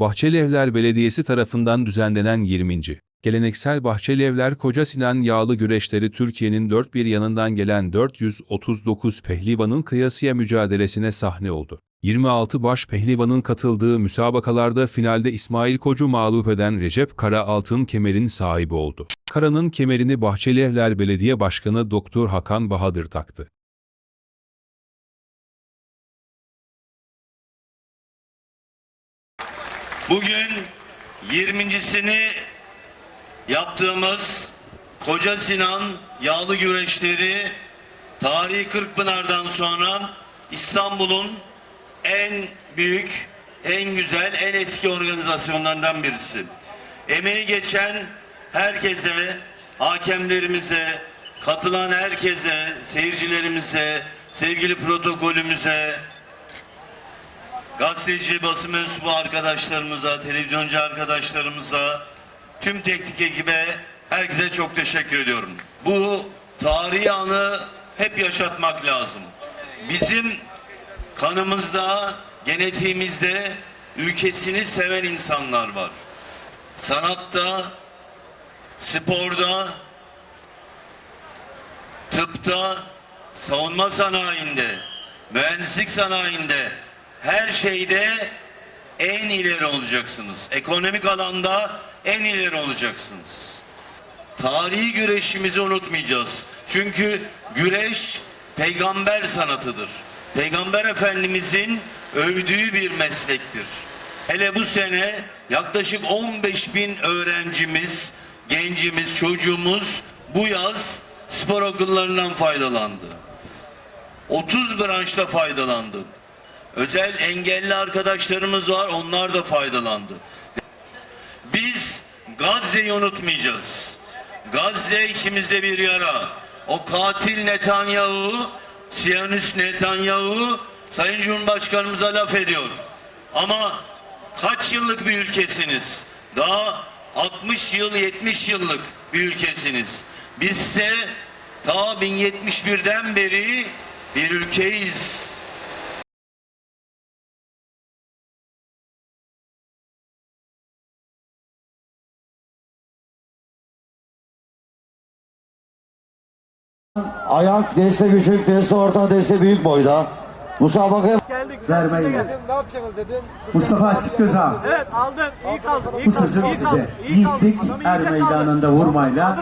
Bahçelievler Belediyesi tarafından düzenlenen 20. Geleneksel Bahçelievler Koca Sinan Yağlı Güreşleri Türkiye'nin dört bir yanından gelen 439 pehlivanın kıyasıya mücadelesine sahne oldu. 26 baş pehlivanın katıldığı müsabakalarda finalde İsmail Koç'u mağlup eden Recep Kara altın kemerin sahibi oldu. Kara'nın kemerini Bahçelievler Belediye Başkanı Doktor Hakan Bahadır taktı. Bugün 20.sini yaptığımız Koca Sinan yağlı güreşleri tarihi Kırkpınar'dan sonra İstanbul'un en büyük, en güzel, en eski organizasyonlarından birisi. Emeği geçen herkese, hakemlerimize, katılan herkese, seyircilerimize, sevgili protokolümüze, gazeteci, basın mensubu arkadaşlarımıza, televizyoncu arkadaşlarımıza, tüm teknik ekibe, herkese çok teşekkür ediyorum. Bu tarihi anı hep yaşatmak lazım. Bizim kanımızda, genetiğimizde ülkesini seven insanlar var. Sanatta, sporda, tıpta, savunma sanayinde, mühendislik sanayinde her şeyde en ileri olacaksınız. Ekonomik alanda en ileri olacaksınız. Tarihi güreşimizi unutmayacağız. Çünkü güreş peygamber sanatıdır. Peygamber Efendimizin övdüğü bir meslektir. Hele bu sene yaklaşık 15 bin öğrencimiz, gencimiz, çocuğumuz bu yaz spor okullarından faydalandı. 30 branşta faydalandı. Özel engelli arkadaşlarımız var, onlar da faydalandı. Biz Gazze'yi unutmayacağız. Gazze içimizde bir yara. O katil Netanyahu, Siyonist Netanyahu Sayın Cumhurbaşkanımıza laf ediyor. Ama kaç yıllık bir ülkesiniz? Daha 60 yıl, 70 yıllık bir ülkesiniz. Bizse ta 1071'den beri bir ülkeyiz. Ayak deste küçük, deste orta, deste büyük boyda. Musabaka Geldik. Vermeyin. Ne yapacaksınız dedim. Mustafa Açıkgöz abi. Evet aldın. İyi kaldın. iyi Bu sözüm size. Yiğitlik er meydanında vurmayla,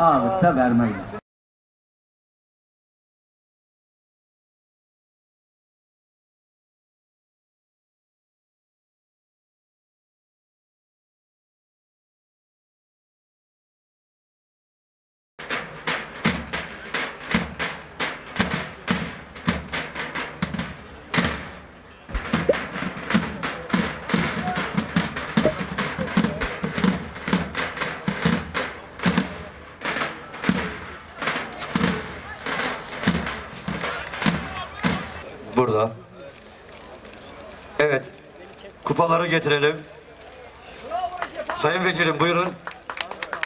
ağırlıkta vermeyle. Burada. Evet. Kupaları getirelim. Sayın Vekilim buyurun.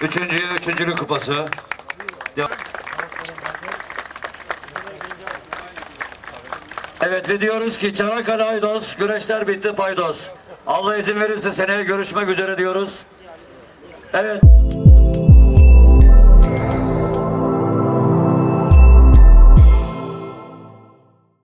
Üçüncü, üçüncülük kupası. Evet ve diyoruz ki Çanakkale Aydos, güreşler bitti paydos. Allah izin verirse seneye görüşmek üzere diyoruz. Evet.